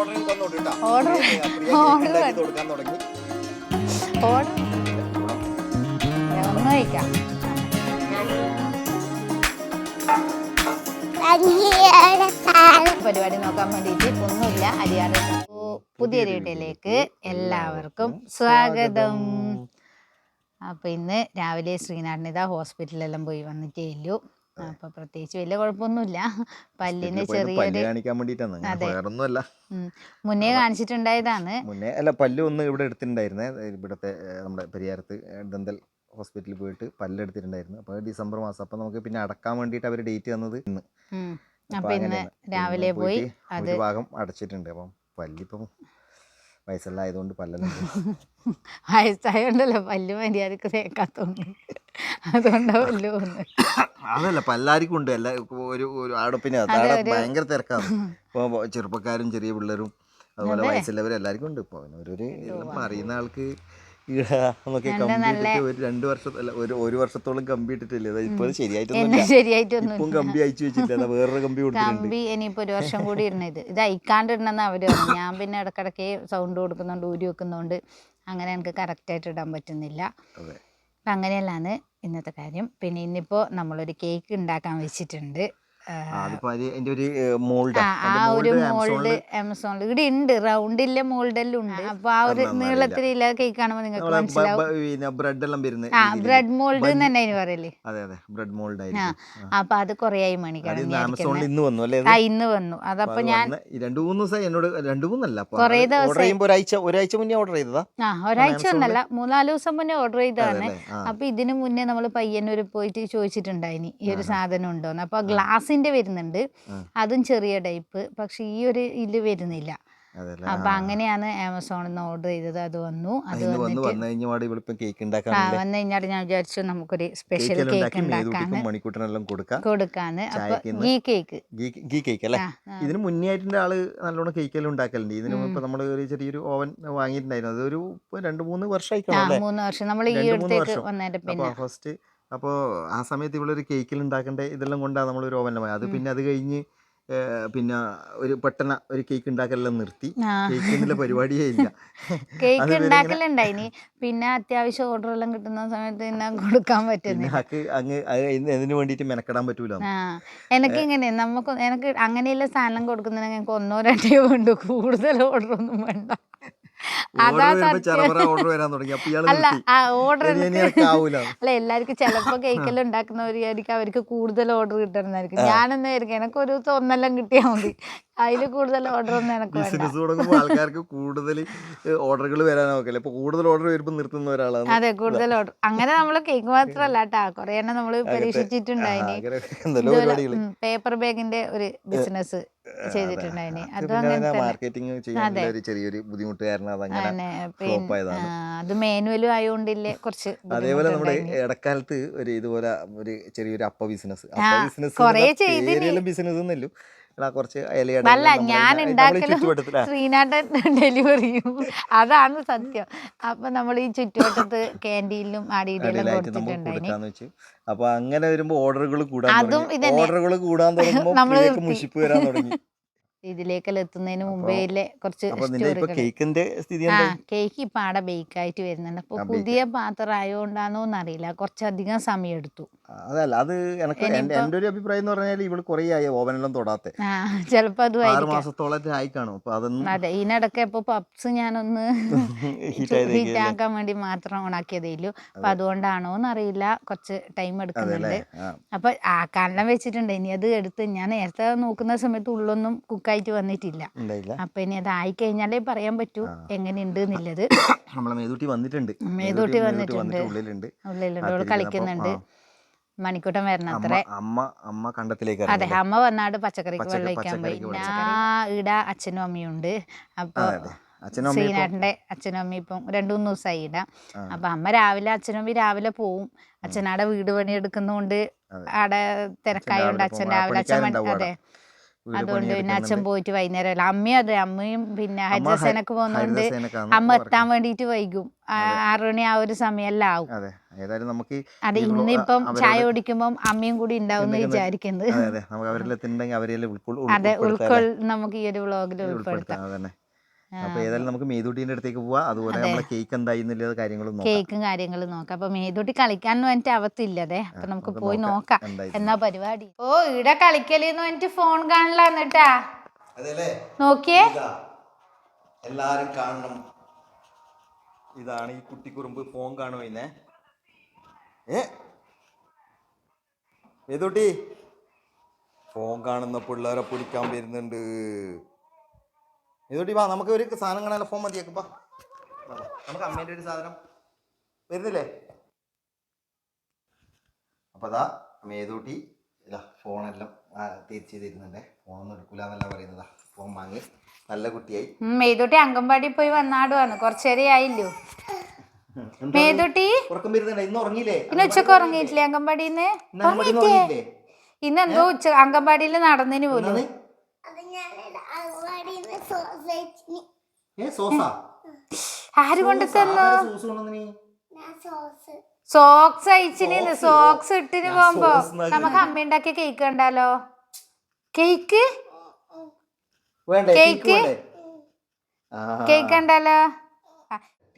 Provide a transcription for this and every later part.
Order order ഒന്ന് കഴിക്കാം. പരിപാടി നോക്കാൻ വേണ്ടിയിട്ട് ഒന്നുമില്ല. അരിയാറ്. പുതിയ വീട്ടിലേക്ക് എല്ലാവർക്കും സ്വാഗതം. അപ്പൊ ഇന്ന് രാവിലെ ശ്രീനാഥിനിത ഹോസ്പിറ്റലിലെല്ലാം പോയി വന്നിട്ടേ ഇല്ലു അപ്പൊ പ്രത്യേകിച്ച് വലിയ കുഴപ്പമൊന്നുമില്ല പല്ലിന് ചെറിയൊരു മുന്നേ കാണിച്ചിട്ടുണ്ടായതാണ്. മുന്നേ അല്ല പല്ല് ഒന്ന് ഇവിടെ എടുത്തിട്ടുണ്ടായിരുന്നേ. ഇവിടത്തെ നമ്മുടെ പരിയാരത്ത് ദന്തൽ ഹോസ്പിറ്റലിൽ പോയിട്ട് പല്ല് എടുത്തിട്ടുണ്ടായിരുന്നു. അപ്പോൾ ഡിസംബർ മാസം. അപ്പൊ നമുക്ക് പിന്നെ അടക്കാൻ വേണ്ടിട്ട് അവർ ഡേറ്റ് തന്നത് ഇന്ന്. അപ്പൊ അപ്പൊ ഇന്ന് രാവിലെ പോയി ഒരു ഭാഗം അടച്ചിട്ടുണ്ട്. അപ്പം പല്ലിപ്പം വയസ്സെല്ലാം ആയതുകൊണ്ട് പല്ലെല്ലാം പോയി. വയസ്സായോണ്ടല്ലോ പല്ല് മര്യാദയ്ക്ക് തേക്കാത്തോണ്ട് അതുകൊണ്ടാവല്ലോ ഒന്ന് അതല്ല പല്ലാർക്കും ഉണ്ട്. എല്ലാ ഒരു ഒരു ഒരു- ഭയങ്കര തിരക്കാണ്. ഇപ്പോൾ ചെറുപ്പക്കാരും ചെറിയ പിള്ളേരും അതുപോലെ അതെ. വയസ്സുള്ളവരും എല്ലാവർക്കും ഉണ്ട്. ഇപ്പോൾ ഒരു ഇതെല്ലാം അറിയുന്ന ആൾക്ക് ഒരു രണ്ട് വർഷത്തല്ല ഒരു ഒരു വർഷത്തോളം കമ്പി ഇട്ടിട്ടില്ലേ. ഇപ്പൊ ശരിയായിട്ടൊന്നുമില്ല ശരിയായിട്ടൊന്നും ഇപ്പം കമ്പി അയച്ചു വെച്ചിട്ടില്ല. വേറൊരു കമ്പി കമ്പി ഇനിയിപ്പോ ഒരു വർഷം കൂടി ഇരുന്നത്. ഇത് അയക്കാണ്ട് ഇടണമെന്ന് അവർ പറഞ്ഞു. ഞാൻ പിന്നെ ഇടക്കിടക്ക് സൗണ്ട് കൊടുക്കുന്നുണ്ട് ഊരി വെക്കുന്നുണ്ട്. അങ്ങനെ എനിക്ക് കറക്റ്റായിട്ട് ഇടാൻ പറ്റുന്നില്ല. അപ്പം അങ്ങനെയല്ലാണ് ഇന്നത്തെ കാര്യം. പിന്നെ ഇന്നിപ്പോ നമ്മളൊരു കേക്ക് ഉണ്ടാക്കാൻ വെച്ചിട്ടുണ്ട്. ആ, ഒരു മോൾഡ് ആമസോണിൽ ഇവിടെ ഉണ്ട് റൗണ്ടിലെ മോൾഡെല്ലാം ഉണ്ട് അപ്പൊ ആ ഒരു നീളത്തിലുള്ള കേക്ക് കാണുമ്പോൾ നിങ്ങൾക്ക് മനസ്സിലാവും. ബ്രെഡ് എല്ലാം വരുന്ന ആ ബ്രെഡ് മോൾഡ് എന്ന് തന്നെ അതിന് പറയൽ. അതെ അതെ. ബ്രെഡ് മോൾഡ് ആ ആയിരിക്കും. അപ്പൊ അത് കുറേ ആയി മണിക്കാണ് ഇന്ന് ആമസോണിൽ ഇന്ന് വന്നു അല്ലേ ആ ഇന്ന് വന്നു. അതപ്പോ ഞാൻ രണ്ടു മൂന്ന് ദിവസം എന്നോട് രണ്ടു മൂന്നല്ല കുറേ ദിവസം. ഒരാഴ്ച ഒരാഴ്ച മുന്നേ ഓർഡർ ചെയ്തതാ. ആ ഒരാഴ്ച? ഒന്നല്ല മൂന്നാൽ ദിവസം മുന്നേ ഓർഡർ ചെയ്തതാണ്. അപ്പൊ ഇതിനു മുന്നേ നമ്മൾ പയ്യന്നൂർ പോയിട്ട് ചോദിച്ചിട്ടുണ്ടായിനി ഈ ഒരു സാധനം ഉണ്ടോന്ന്. അപ്പൊ ഗ്ലാസിന്റെ വരുന്നുണ്ട്. അതും ചെറിയ ടൈപ്പ്. പക്ഷെ ഈ ഒരു ഇതിൽ വരുന്നില്ല. അപ്പൊ അങ്ങനെയാണ് ആമസോണിൽ നിന്ന് ഓർഡർ ചെയ്തത്. അത് വന്നു. അത് വന്നിട്ട് ആ വന്നു കഴിഞ്ഞാൽ ഞാൻ വിചാരിച്ചു നമുക്കൊരു സ്പെഷ്യൽ കേക്ക് ഉണ്ടാക്കി ഉണ്ടാക്കാന്ന് കൊടുക്കാന്ന്. അപ്പൊ ഗീ കേക്ക് ഗീ കേക്ക് അല്ലേ. ഇതിന് മുന്നേ ആയിട്ടിന്റെ ആൾ നല്ലോണം കേക്കെല്ലാം ഉണ്ടാക്കലുണ്ട്. ഇതിന്. ഇപ്പൊ നമ്മൾ ഒരു ചെറിയൊരു ഓവൻ വാങ്ങിയിട്ടുണ്ടായിരുന്നു. അതൊരു രണ്ട് മൂന്ന് വർഷമായി മൂന്ന് വർഷം. നമ്മൾ ഈ അടുത്തേക്ക് വന്നതിന്റെ പിന്നെ. ഫസ്റ്റ് അപ്പോൾ ആ സമയത്ത് ഇവളൊരു കേക്കിൽ ഉണ്ടാക്കേണ്ട ഇതെല്ലാം കൊണ്ടാണ് നമ്മൾ ഒരു ഓവനിൽ പോയത് അത് പിന്നെ അത് കഴിഞ്ഞ് പിന്നെ ഒരു പെട്ടെന്ന് ഒരു കേക്ക് ഉണ്ടാക്കലെല്ലാം നിർത്തി. കേക്കിന്റെ കേക്ക് പരിപാടിയേ ഇല്ല. കേക്ക് ഉണ്ടാക്കലുണ്ടായിനി. പിന്നെ അത്യാവശ്യം ഓർഡർ എല്ലാം കിട്ടുന്ന സമയത്ത് പിന്നെ കൊടുക്കാൻ പറ്റുന്നില്ല. അങ്ങ് അതിന് വേണ്ടിയിട്ട് മെനക്കെടാൻ പറ്റൂല എനിക്ക് ഇങ്ങനെ നമുക്ക് എനിക്ക് അങ്ങനെയുള്ള സാധനം കൊടുക്കുന്നതിന് ഞങ്ങൾക്ക് ഒന്നോ രണ്ടോ വേണ്ടു കൂടുതൽ ഓർഡർ ഒന്നും വേണ്ട. അല്ല ഓർഡർ അല്ല എല്ലാവർക്കും ചിലപ്പോ കേക്കെല്ലാം ഉണ്ടാക്കുന്നവരായിരിക്കും അവർക്ക് കൂടുതൽ ഓർഡർ കിട്ടുന്നതായിരിക്കും ഞാനെന്നായിരിക്കും എനിക്ക് ഒരു ദിവസം ഒന്നെല്ലാം കിട്ടിയാൽ മതി. അതിൽ കൂടുതൽ ഓർഡർ ഒന്നും എനിക്ക് ബിസിനസ് തുടങ്ങുമ്പോൾ ആൾക്കാർക്ക് കൂടുതൽ ഓർഡറുകൾ വരാൻ നോക്കില്ല. ഇപ്പൊ കൂടുതൽ ഓർഡർ വരുമ്പോൾ നിർത്തുന്ന ഒരാളാണ്. അതെ കൂടുതൽ ഓർഡർ അങ്ങനെ നമ്മൾ കേക്ക് മാത്രമല്ല കേട്ടാ കൊറേ എണ്ണം നമ്മൾ പരീക്ഷിച്ചിട്ടുണ്ടായിനി പേപ്പർ ബാഗിന്റെ ഒരു ബിസിനസ് ചെയ്തിട്ടുണ്ടായിനി. അതും. അങ്ങനെ മാർക്കറ്റിംഗ് ചെയ്യാനുള്ള ഒരു ചെറിയൊരു ബുദ്ധിമുട്ട് കാരണം അതങ്ങനെ അങ്ങനെ ഫ്ലോപ്പ് ആയതാണ്. ആ, അത് മാനുവലും ആയതുകൊണ്ടില്ലേ കുറച്ച് അതേപോലെ നമ്മുടെ ഇടക്കാലത്ത് ഒരു ഇതുപോലെ ഒരു ചെറിയൊരു അപ്പ ബിസിനസ് അപ്പ ബിസിനസ്. ബിസിനസ് ഒന്നല്ലോ എടാ കുറച്ച് അല്ല ഞാൻ ശ്രീനാഥൻ ഡെലിവറിയും അതാണ് സത്യം. അപ്പൊ നമ്മൾ ഈ ചുറ്റുവട്ടത്ത് ക്യാന്റീനിലും ആടിയിലും വെച്ച്. അപ്പൊ അങ്ങനെ വരുമ്പോ ഓർഡറുകൾ കൂടാൻ. ഓർഡറുകൾ കൂടാൻ തുടങ്ങുമ്പോൾ മുഷിപ്പ് വരാൻ തുടങ്ങി. ഇതിലേക്കെല്ലാം എത്തുന്നതിന് മുമ്പേ കുറച്ച് കേക്കിന്റെ സ്ഥിതി ആ കേക്ക് ഇപ്പം ആടെ ബേക്കായിട്ട് വരുന്നുണ്ട്. അപ്പോൾ. പുതിയ പാത്രം ആയതുകൊണ്ടാണോ എന്നറിയില്ല. കുറച്ചധികം സമയം എടുത്തു അതല്ല അത് എനിക്ക് എന്റെ എന്റെ ഒരു അഭിപ്രായം എന്ന് പറഞ്ഞാൽ ഇവൾ കുറേ ആയി ഓവനെല്ലാം തൊടാത്തെ. ആ ആറ് മാസത്തോളം ആയി കാണും. അപ്പൊ അതൊന്നും അതെ ഇതിനിടയ്ക്ക് പപ്സ് ഞാനൊന്ന് ഹീറ്റ് ആയതേക്ക് ഹീറ്റ് ആക്കാൻ വേണ്ടി മാത്രം ഓണാക്കിയതേ ഉള്ളൂ അപ്പൊ അതുകൊണ്ടാണോ അറിയില്ല കുറച്ച് ടൈം എടുക്കുന്നുണ്ട്. അപ്പൊ ആ. അപ്പം ആക്കാനെല്ലാം വെച്ചിട്ടുണ്ട്. ഇനി അത് എടുത്ത് ഞാൻ നേരത്തെ നോക്കുന്ന സമയത്ത് ഉള്ളൊന്നും കുക്കായിട്ട് വന്നിട്ടില്ല. ഉണ്ടായില്ല. അപ്പം ഇനി അത് ആയി കഴിഞ്ഞാലേ പറയാൻ പറ്റൂ. എങ്ങനെയുണ്ട് എന്നുള്ളത്. നമ്മളെ മേതൂട്ടി വന്നിട്ടുണ്ട്. മേതൂട്ടി വന്നിട്ടുണ്ട്. വന്നിട്ട് ഉള്ളിലുണ്ട്. ഉള്ളിലുണ്ട്. കാത്തിരിക്കുന്നു. കളിക്കുന്നുണ്ട്. മണിക്കൂട്ടം വരണം അമ്മ അത്രേ. അമ്മ അമ്മ കണ്ടത്തിലേക്ക് അതെ അമ്മ വന്നാട് പച്ചക്കറിക്ക് പച്ചക്കറി- വെള്ളം ഒഴിക്കാൻ പോയി ഞാൻ ഈട അച്ഛനും അമ്മയും ഉണ്ട്. അപ്പൊ സീനാട്ടിന്റെ അച്ഛനും അമ്മയും ഇപ്പം- രണ്ടു മൂന്ന് ദിവസമായി ഇടാം. അപ്പൊ അമ്മ രാവിലെ അച്ഛനും അമ്മയും രാവിലെ പോവും. അച്ഛനാടെ വീട് പണി എടുക്കുന്നോണ്ട് അതെ. ആടെ തിരക്കായോണ്ട് അച്ഛൻ രാവിലെ അച്ഛൻ അതെ. അതുകൊണ്ട് പിന്നെ അച്ഛൻ. പോയിട്ട് വൈകുന്നേരം അല്ല അമ്മയും അതെ അമ്മയും പിന്നെ ഹരിതസേനക്ക് പോകുന്നോണ്ട് അമ്മ എത്താൻ വേണ്ടിയിട്ട് വൈകും. ആറുമണി ആ ഒരു സമയമെല്ലാം ആവും ഏതായാലും നമുക്ക് അതെ ഇന്നിപ്പം ചായ കുടിക്കുമ്പോൾ അമ്മയും കൂടി ഉണ്ടാവും വിചാരിക്കുന്നത് അതെ നമുക്ക് അവരെല്ലാം അവരെല്ലാം അതെ ഉൾക്കൊൾ നമുക്ക് ഈ ഒരു വ്ളോഗിൽ ഉൾപ്പെടുത്താം അതന്നെ അപ്പൊ ഏതായാലും നമുക്ക് മേതൂട്ടീന്റെ അടുത്തേക്ക് പോവാം. അതുപോലെ നമ്മളെ കേക്ക് എന്തായി എന്നുള്ള കാര്യങ്ങളും നോക്കാം. കേക്കും കാര്യങ്ങളും നോക്കാം. അപ്പൊ മേതൂട്ടി കളിക്കാൻ വേണ്ടിട്ട് അവത്തില്ലതേ അപ്പൊ നമുക്ക് നമുക്ക് പോയി നോക്കാം. എന്നാ. പരിപാടി. ഓ ഇവിടെ കളിക്കലെന്ന് പറഞ്ഞിട്ട് ഫോൺ കാണില്ലാന്നിട്ടാ നോക്കിയേ. എല്ലാരും കാണണം. ഇതാണ് ഈ കുട്ടിക്കുറുമ്പ് ഫോൺ കാണുമോ ഏ? മേതൂട്ടി ഫോൺ കാണുന്ന പിള്ളേരെ പിടിക്കാൻ വരുന്നുണ്ട്. ഏതോട്ടി വാ നമുക്ക് ഒരു സാധനം കാണാൻ ഫോൺ പാ നമുക്ക് അമ്മേന്റെ ഒരു സാധനം വരുന്നില്ലേ? അപ്പോൾ അതാ മേതൂട്ടി ഇതാ ഫോണെല്ലാം തിരിച്ച് തരുന്നുണ്ട്. ഫോണൊന്നും എടുക്കൂല എന്നല്ല പറയുന്നതാ. ഫോൺ വാങ്ങി നല്ല കുട്ടിയായി. മേതൂട്ടി അംഗൻവാടി പോയി വന്നാടുവാണ് കുറച്ചേരെ ആയില്ലോ മേതൂട്ടി? ഉറക്കം വരുന്നുണ്ട്. ഇന്ന് ഉറങ്ങിയില്ലേ? ഇന്ന് ഉച്ചയ്ക്ക് ഉറങ്ങിയിട്ടില്ലേ? അംഗൻവാടിന്ന് ഉറങ്ങിയില്ലേ ഇന്ന് എന്തോ ഉച്ച അംഗൻവാടിയിൽ നടന്നതിന് പോലും. എന്താണ്? ഏ സോസാ? ആര് കൊണ്ട് തന്നു? സോക്സ് അയച്ചിന് സോക്സ് ഇട്ടിന് പോകുമ്പോ. നമുക്ക് അമ്മ ഉണ്ടാക്കിയ കേക്ക് കണ്ടാലോ? കേക്ക് വേണ്ടേ? കേക്ക്? കേക്ക് വേണ്ടേ?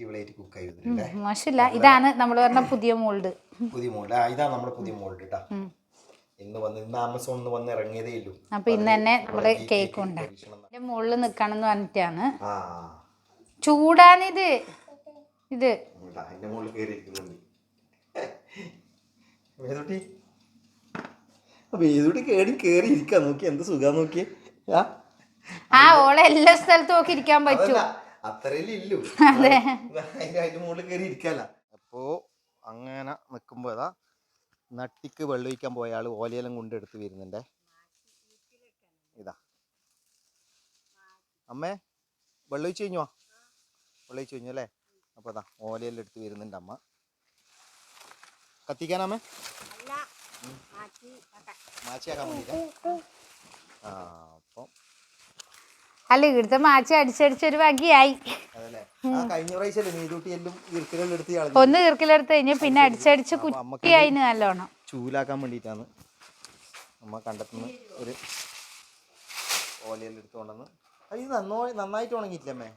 ആ കുക്ക് അടിപൊളിയായിട്ട് കുക്കായി വന്നിട്ടുണ്ടേ. മോശമില്ല ഇതാണ് നമ്മൾ പറഞ്ഞ പുതിയ മോൾഡ് പുതിയ മോൾഡ് ആ ഇതാണ് നമ്മുടെ പുതിയ മോൾഡ് കേട്ടോ ഇന്ന് വന്ന് ഇന്ന് ആമസോണിൽ വന്ന് ഇറങ്ങിയതേ ഉള്ളൂ അപ്പൊ ഇന്ന് തന്നെ നമ്മൾ കേക്ക് ഉണ്ടാക്കി മുകളിൽ നിക്കണം എന്ന്. പറഞ്ഞിട്ടാണ്. ചൂടാണിത്. ഇത്. അതിന്റെ മുകളിൽ കയറി ഇരിക്കുന്നുണ്ട് വേദുട്ടി. വേദുട്ടി കേടി കയറി ഇരിക്കാൻ നോക്കി എന്ത് സുഖം നോക്കിയേ. ആ ഓളെ എല്ലാ സ്ഥലത്തും ഒക്കെ ഇരിക്കാൻ പറ്റും. അതല്ല, അത്രയല്ലേ അതെ. അതിന്റെ അതിന്റെ മുകളിൽ കയറി ഇരിക്കല്ല. അപ്പോ അങ്ങനെ നിക്കുമ്പോ അതാ നട്ടിക്ക് വെള്ളൊഴിക്കാൻ പോയ ആൾ ഓലയെല്ലാം കൊണ്ടെടുത്ത് വരുന്നുണ്ടേ. ഇതാ. അമ്മേ വെള്ളൊഴിച്ചു കഴിഞ്ഞോ? വെള്ളൊഴിച്ചു കഴിഞ്ഞു അല്ലേ? അപ്പൊ അതാ ഓലയെല്ലാം എടുത്ത് വരുന്നുണ്ട് അമ്മ. കത്തിക്കാനമ്മേ മാച്ചിയാക്കാൻ വേണ്ടിട്ടാ. അല്ല ഇവിടുത്തെ മാച്ചി വകിയായി. ഈർക്കലെല്ലാം എടുത്ത് കളഞ്ഞു ഒന്ന് ഈർക്കിലെടുത്ത് കഴിഞ്ഞ് പിന്നെ അടിച്ചടിച്ച് അപ്പൊ അമ്മയ്ക്ക് കുറ്റിയായി നല്ലോണം. ചൂലാക്കാൻ വേണ്ടിട്ടാണ് അമ്മ കണ്ടെത്തുന്ന ഒരു അത് നന്നായിട്ട് ഉണങ്ങിയിട്ടില്ല അമ്മേ?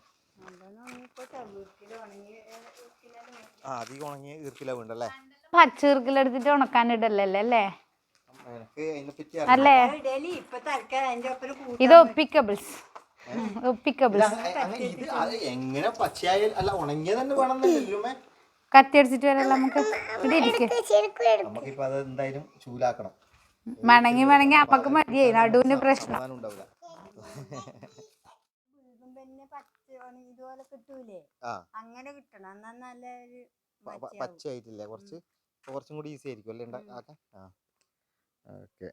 ആ അധികം ഉണങ്ങിയ ഈർക്കില വീണ്ടല്ലേ? പച്ച ഈർക്കിലെടുത്തിട്ട് ഉണക്കാനിടല്ലേ അല്ലേ? അല്ലേ ഇപ്പൊ തൽക്കാലം അതിന്റെ ഒപ്പം കൂട്ടി ഇത് ഒപ്പിക്കബിൾസ് എങ്ങനെ പച്ചയായ അല്ല ഉണങ്ങിയ തന്നെ വേണം കത്തിയടിച്ചിട്ട് വരല്ല നമുക്ക് ഇവിടെ ഇരിക്കും. നമുക്കിപ്പോ അത് എന്തായാലും ചൂലാക്കണം. മണങ്ങി മണങ്ങി അപ്പക്ക് മതിയായി. നടുവിന് പ്രശ്നം. ഇതുപോലെ കിട്ടൂലേ? അങ്ങനെ കിട്ടണം. എന്നാ നല്ല ഒരു പച്ചയായിട്ടില്ല? കുറച്ച് കുറച്ചും കൂടി ഈസി ആയിരിക്കും അല്ലേ ഉണ്ടാക്കാൻ? ആ. ഓക്കെ.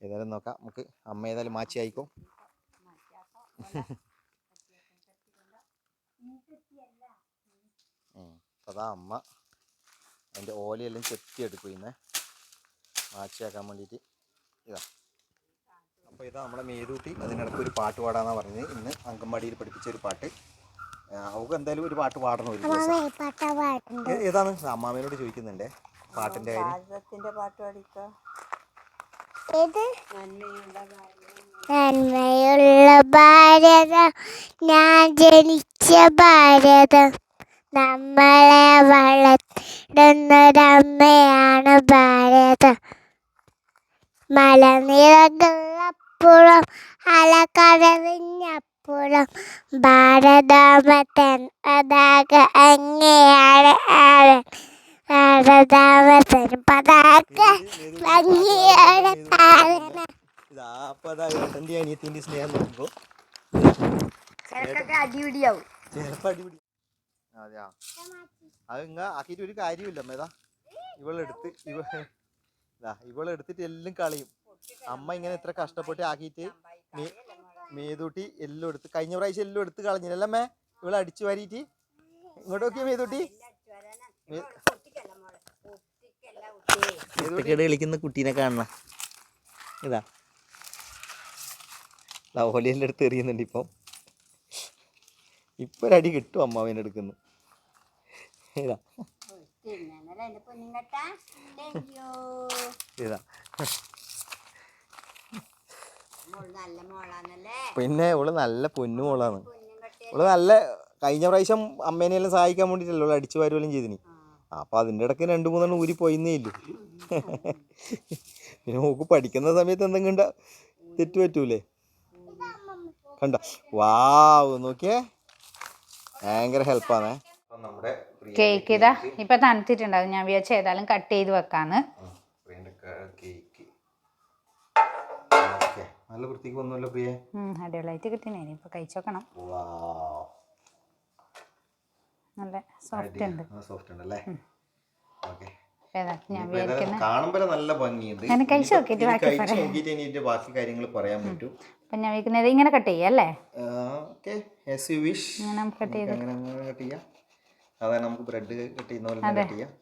ഏതായാലും നോക്കാം. നമുക്ക് അമ്മ ഏതായാലും മാച്ചി ആയിക്കോ അതാ അമ്മ. അതിന്റെ ഓലയെല്ലാം ചെത്തി എടുക്കുന്നേ മാച്ചിയാക്കാൻ വേണ്ടിയിട്ട്. ഇതാ. അപ്പോൾ ഇതാ നമ്മളെ മേതൂട്ടി. അതിനിടയ്ക്ക് ഒരു പാട്ട് പാടാന്നാ പറഞ്ഞത് ഇന്ന് അങ്കൻവാടിയിൽ പഠിപ്പിച്ച ഒരു പാട്ട്. അവക്ക് അവൾക്ക് എന്തായാലും ഒരു പാട്ട് പാടണം ഒരു ദിവസം. ഏതാണ്? അമ്മാമേനോട് ചോദിക്കുന്നുണ്ടേ. പാട്ടിന്റെ കാര്യം. പാട്ട് പാടിക്കോ? നന്മയുള്ള ഭാരതം ഞാൻ ജനിച്ച ഭാരതം. നമ്മളെ വളർത്തുന്നൊരമ്മയാണ് ഭാരതം. മലനിരകളപ്പുറം അലകടവിഞ്ഞപ്പുറം. ഭാരതാമത്തൻ പതാക അങ്ങനെയാണ് ആവൻ ഭാരതാമത്തൻ പതാക ഭംഗിയാണ് താഴന ഇതാ അപ്പൊ അതാ ഏട്ടന്റെ അനിയത്തിന്റെ സ്നേഹം നോക്കുമ്പോ ചിലക്കൊക്കെ അടിപിടിയാവും. ചിലപ്പോ അടിപിടി. അതെയാ? അത് ഇങ്ങ ആക്കിയിട്ട് ഒരു കാര്യമില്ല മേതാ ഇവളെടുത്ത് ഇവ ഇതാ ഇവളെടുത്തിട്ട് എല്ലാം കളയും. അമ്മ ഇങ്ങനെ ഇത്ര കഷ്ടപ്പെട്ട് ആക്കിയിട്ട് മേ- മേതൂട്ടി എല്ലാം എടുത്ത് കഴിഞ്ഞ പ്രാവശ്യം എല്ലാം എടുത്ത് കളഞ്ഞില്ലല്ലേ അമ്മേ? ഇവളെ അടിച്ചു വാരിയിട്ട്. ഇങ്ങോട്ട് നോക്കിയ മേതൂട്ടി? കളിക്കുന്ന കുട്ടീനെ കാണണ. ഇതാ. ഓലയെല്ലാം എടുത്ത് എറിയുന്നുണ്ട് ഇപ്പം. ഇപ്പൊ ഒരടി കിട്ടും അമ്മാവിന്റെ എടുക്കുന്നു. ഇതാ. ഇതാ. പിന്നെ ഇവൾ നല്ല പൊന്നു മോളാണ്. ഇവൾ നല്ല കഴിഞ്ഞ പ്രാവശ്യം അമ്മേനെല്ലാം സഹായിക്കാൻ വേണ്ടിയിട്ടല്ലോ ഇവൾ അടിച്ചു വരുമല്ലോ ചെയ്തിനി. അപ്പൊ അതിന്റെ ഇടയ്ക്ക് രണ്ട് മൂന്നെണ്ണം ഊരി പോയിന്നേ ഇല്ലു? പിന്നെ നോക്ക് പഠിക്കുന്ന സമയത്ത് എന്തെങ്കിലും തെറ്റുപറ്റൂലേ തെറ്റ് പറ്റൂലേ? കണ്ട? വാവ് നോക്കിയേ. ഭയങ്കര ഹെൽപ്പാണ് കേക്ക് ഇതാ ഇപ്പൊ തണുത്തിട്ടുണ്ടാവും ഞാൻ വിചാരിച്ച ഏതായാലും കട്ട് ചെയ്ത് വെക്കാന്ന്. കേക്ക്. നല്ല വൃത്തിക്ക് വന്നല്ലോ പ്രിയ. അടിപൊളിയായിട്ട് കിട്ടിനെ. ഇനിയിപ്പൊ കഴിച്ചോക്കണം. നല്ല സോഫ്റ്റ് ഉണ്ട്. സോഫ്റ്റ് ഉണ്ടല്ലേ? ഞാൻ കാണുമ്പോൾ നല്ല ഭംഗിയുണ്ട്. കഴിച്ച് നോക്കിയിട്ട് ബാക്കി കഴിച്ച് പറയാം. നോക്കിയിട്ട് ഇനി ബാക്കി കാര്യങ്ങൾ പറയാൻ പറ്റും. അപ്പൊ ഞാൻ ഇങ്ങനെ കട്ട് ചെയ്യാം അല്ലേ? ഓക്കെ. എസ് യു വിഷ് നമുക്ക് കട്ട് ചെയ്ത്. അങ്ങനെ അങ്ങനെ കട്ട് ചെയ്യാം. അതാണ് നമുക്ക് ബ്രെഡ് കട്ട് ചെയ്യുന്ന പോലെ കട്ട് ചെയ്യാം.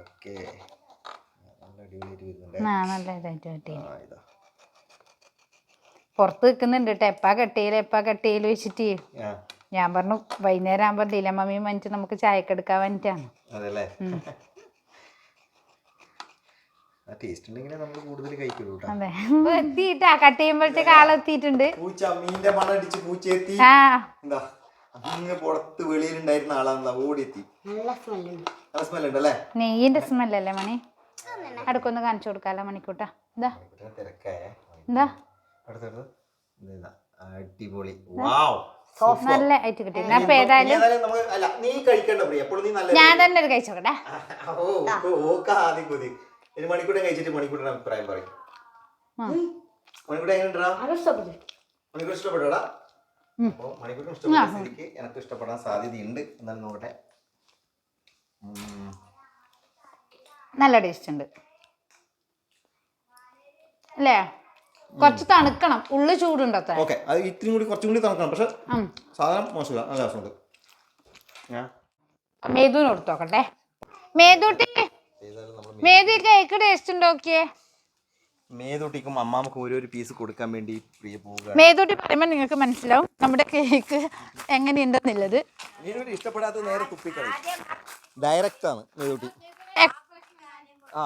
ഓക്കെ. പുറത്ത് നിൽക്കുന്നുണ്ട് കേട്ടോ. എപ്പാ കട്ട് ചെയ്യൽ എപ്പാ കട്ട് വെച്ചിട്ട്. ഞാൻ പറഞ്ഞു വൈകുന്നേരം ആകുമ്പോൾ ദിലമമ്മിയും വന്നിട്ട് നമുക്ക് ചായക്കെടുക്കാൻ വേണ്ടിട്ടാണ്. വേണ്ടിയിട്ടാണ് ടേസ്റ്റ് ഉണ്ടെങ്കിൽ നമ്മൾ കൂടുതൽ കഴിക്കുള്ളൂ അതെ. ഇപ്പൊ എത്തിയിട്ടാ. കട്ട് ചെയ്യുമ്പോഴത്തേക്ക് ആളെത്തിയിട്ടുണ്ട് പൂച്ച മീന്റെ മണം അടിച്ച് പൂച്ച എത്തി. ആ. എന്താ? അങ്ങ് പുറത്ത് വെളിയിലുണ്ടായിരുന്ന ആളാണല്ലോ ഓടിയെത്തി. നല്ല സ്മെൽ ഉണ്ട്. അല്ലേ? നെയ്യിന്റെ സ്മെല്ലല്ലേ മണി? അടുക്കൊന്ന് കാണിച്ചു കൊടുക്കാലോ മണിക്കൂട്ടാ. എന്താ അടിപൊളി. വാവ്. നല്ല ആയിട്ട് കിട്ടി. അപ്പൊ ഏതായാലും നമുക്ക് അല്ല നീ കഴിക്കണ്ട പ്രിയ. എപ്പോഴും നീ നല്ല ഞാൻ തന്നെ ഒരു കഴിച്ചോക്കട്ടെ. ഇനി മണിക്കൂട്ടം കഴിച്ചിട്ട് മണിക്കൂട്ടൻ അഭിപ്രായം പറയും. മണിക്കൂട്ടൻ എങ്ങനെയുണ്ടാ? മണിക്കൂർ ഇഷ്ടപ്പെട്ടാ. അപ്പൊ മണിക്കൂട്ടൻ ഇഷ്ടപ്പെട്ട സ്ഥിതിക്ക് എനിക്ക് ഇഷ്ടപ്പെടാൻ സാധ്യതയുണ്ട്. എന്നാലും നോക്കട്ടെ. നല്ല ടേസ്റ്റ് ഉണ്ട്. അല്ലേ? കുറച്ച് തണുക്കണം. ഉള്ളു ചൂടുണ്ട് ഓക്കെ. അത് ഇത്തിരി കൂടി കുറച്ചും കൂടി തണുക്കണം. പക്ഷെ. സാധനം മോശമില്ല. നല്ല രസമുണ്ട്. ഞാൻ മേതുവിന് കൊടുത്തു നോക്കട്ടെ. മേതൂട്ടി മേതു കേക്ക് ടേസ്റ്റ് ഉണ്ടോക്കിയേ മേതൊട്ടിക്കും അമ്മാമക്ക് ഓരോരോ പീസ് കൊടുക്കാൻ വേണ്ടി പ്രിയ പോവുക മേതൂട്ടി പറയുമ്പോൾ നിങ്ങൾക്ക് മനസ്സിലാവും നമ്മുടെ കേക്ക് എങ്ങനെയുണ്ടെന്നുള്ളത് മേതൊട്ടി ഇഷ്ടപ്പെടാത്ത നേരെ തുപ്പിക്കളി ഡയറക്റ്റ് ആണ് മേതൊട്ടി ആ.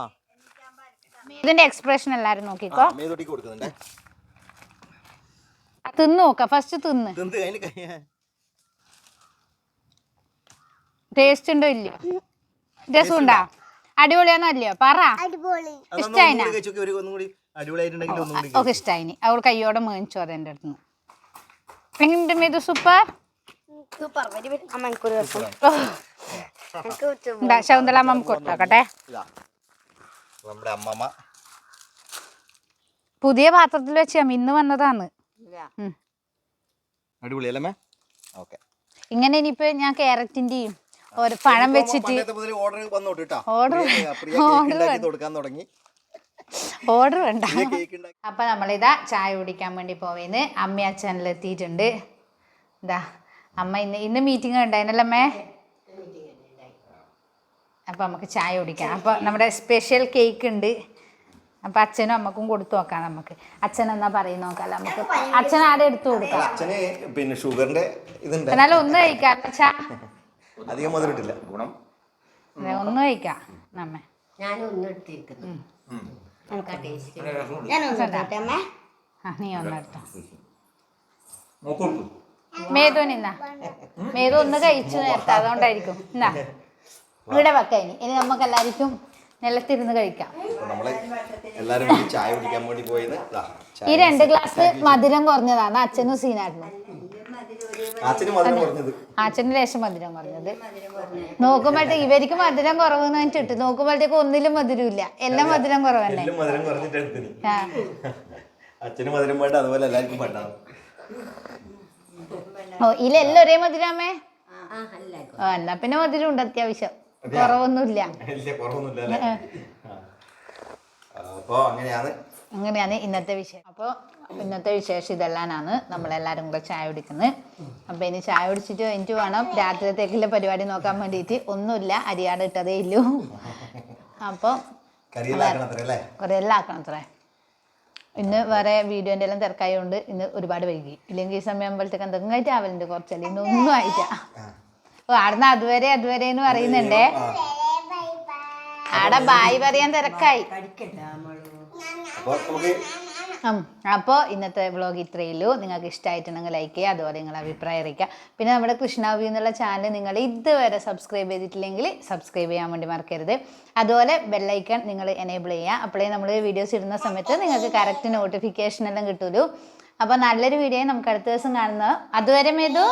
ഇതിന്റെ എക്സ്പ്രഷൻ എല്ലാരും നോക്കിക്കോ. മേതൊട്ടിക്ക് കൊടുക്കുന്നുണ്ടേ. തിന്ന് നോക്ക ഫസ്റ്റ് തിന്ന്. ടേസ്റ്റ് ഉണ്ടോ ഇല്ല. രസമുണ്ടോ? അടിപൊളിയാണോ അല്ലയോ പറ ഇഷ്ടായിനാ? ഒക്കെ ഇഷ്ടായിനി. അവൾ കയ്യോടെ മേടിച്ചു അത് എന്റെ അടുത്ത് എങ്ങനെയുണ്ട് മേതു സൂപ്പർ? അമ്മ ശകുന്തള നമുക്ക് കൊടുത്തോക്കട്ടെ. ഇതാ. നമ്മുടെ അമ്മമ്മ. പുതിയ പാത്രത്തിൽ വെച്ച് അമ്മ ഇന്ന് വന്നതാണ്. അടിപൊളിയല്ലേ ഓക്കെ. ഇങ്ങനെ ഇനിയിപ്പോ ഞാൻ ക്യാരറ്റിന്റെയും ഒരു പഴം വെച്ചിട്ട് ഓർഡർ കൊടുക്കാൻ തുടങ്ങി. ഓർഡർ വേണ്ട. അപ്പൊ നമ്മളിതാ ചായ കുടിക്കാൻ വേണ്ടി പോവേന്ന്. അമ്മ അച്ഛനിൽ എത്തിയിട്ടുണ്ട്. ഇതാ അമ്മ ഇന്ന് ഇന്ന് മീറ്റിംഗ് ഉണ്ടായിരുന്നല്ലോ അമ്മേ? അപ്പൊ നമുക്ക് ചായ കുടിക്കാം. അപ്പൊ നമ്മുടെ സ്പെഷ്യൽ കേക്ക് ഉണ്ട്. അപ്പൊ അച്ഛനും അമ്മക്കും കൊടുത്തു നോക്കാം നമുക്ക്. അച്ഛൻ എന്നാ പറയും നോക്കാം. നമുക്ക് അച്ഛൻ ആടെ എടുത്തു കൊടുക്കാം. അച്ഛന് പിന്നെ ഷുഗറിന്റെ ഇതുണ്ട്. എന്നാലും ഒന്ന് കഴിക്കാം. അച്ഛാ. അധികം മധുരട്ടില്ല ഗുണം. ഒന്ന് കഴിക്കാം. നമ്മ. ഞാനൊന്നും എടുത്തിരിക്കുന്നു. എനിക്ക് ആ ടേസ്റ്റ്. ഞാനൊന്നും എടുത്തോട്ടെ അമ്മേ. ആ നീ ഒന്നെടുത്തോ നോക്കൂ മേതു നിന്നാ മേതു ഒന്ന് കഴിച്ചു നേരത്തെ അതുകൊണ്ടായിരിക്കും. എന്നാ ഇവിടെ വെക്ക ഇനി. ഇനി നമുക്ക് എല്ലാവർക്കും നിലത്തിരുന്ന് കഴിക്കാം. അപ്പൊ നമ്മൾ എല്ലാരും ചായ കുടിക്കാൻ വേണ്ടി പോയത്. ദാ, ഈ രണ്ട് ഗ്ലാസ് മധുരം കുറഞ്ഞതാണ് അച്ഛനും സീനാട്ടിനും അച്ഛന് മധുരം കുറഞ്ഞത്. അച്ഛന് ലേശം മധുരം കുറഞ്ഞത്. നോക്കുമ്പോഴത്തെ ഇവർക്ക് മധുരം കുറവെന്ന് വെച്ചിട്ട് നോക്കുമ്പോഴത്തേക്ക് ഒന്നിലും മധുരം ഇല്ല എല്ലാം മധുരം കുറവല്ലേ അച്ഛന് മധുരം വേണ്ട അതുപോലെ എല്ലാവർക്കും ഓ ഇതിലെല്ലാം ഒരേ മധുരമേ ആ എന്നാ പിന്നെ മധുരം ഉണ്ട് അത്യാവശ്യം കുറവൊന്നുമില്ല. ഇല്ല കുറവൊന്നുമില്ല അപ്പൊ അങ്ങനെയാണ്. അങ്ങനെയാണ് ഇന്നത്തെ വിശേഷം. അപ്പോൾ ഇന്നത്തെ വിശേഷം ഇതെല്ലാമാണ്. നമ്മളെല്ലാവരും കൂടെ ചായ കുടിക്കുന്നത്. അപ്പോൾ ഇനി ചായ കുടിച്ചിട്ട് എനിക്ക് വേണം രാത്രിയത്തേക്കുള്ള പരിപാടി നോക്കാൻ വേണ്ടിയിട്ട്. ഒന്നുമില്ല അരിയാട് ഇട്ടതേ ഇല്ലൂ. അപ്പോൾ കുറേ എല്ലാം ആക്കണം അത്രേ ഇന്ന് വേറെ വീഡിയോന്റെ എല്ലാം തിരക്കായതുകൊണ്ട് ഇന്ന് ഒരുപാട് വൈകി. ഇല്ലെങ്കിൽ ഈ സമയം ആകുമ്പോഴത്തേക്ക് എന്തെങ്കിലും ആയിട്ട് ആവലുണ്ട്. കുറച്ചല്ലേ ഇന്നൊന്നും ആയിട്ട് ഓ ആടുന്ന അതുവരെ അതുവരെ എന്ന് പറയുന്നുണ്ടേ. ആടെ ബായ് പറയാൻ തിരക്കായി. അപ്പോൾ നമുക്ക് അപ്പോൾ ഇന്നത്തെ വ്ളോഗ് ഇത്രയേ ഉള്ളൂ. നിങ്ങൾക്ക് ഇഷ്ടമായിട്ടുണ്ടെങ്കിൽ ലൈക്ക് ചെയ്യുക അതുപോലെ നിങ്ങളുടെ അഭിപ്രായം അറിയിക്കുക. പിന്നെ നമ്മുടെ കൃഷ്ണാവ്യൂ എന്നുള്ള ചാനൽ നിങ്ങൾ ഇതുവരെ സബ്സ്ക്രൈബ് ചെയ്തിട്ടില്ലെങ്കിൽ സബ്സ്ക്രൈബ് ചെയ്യാൻ വേണ്ടി മറക്കരുത്. അതുപോലെ ബെല്ലൈക്കൺ നിങ്ങൾ എനേബിൾ ചെയ്യുക. അപ്പോഴേ നമ്മൾ വീഡിയോസ് ഇടുന്ന സമയത്ത് നിങ്ങൾക്ക് കറക്റ്റ് നോട്ടിഫിക്കേഷൻ എല്ലാം കിട്ടുമല്ലോ അപ്പോൾ നല്ലൊരു വീഡിയോ നമുക്ക് അടുത്ത ദിവസം കാണുന്നത്. അതുവരെ മേതു.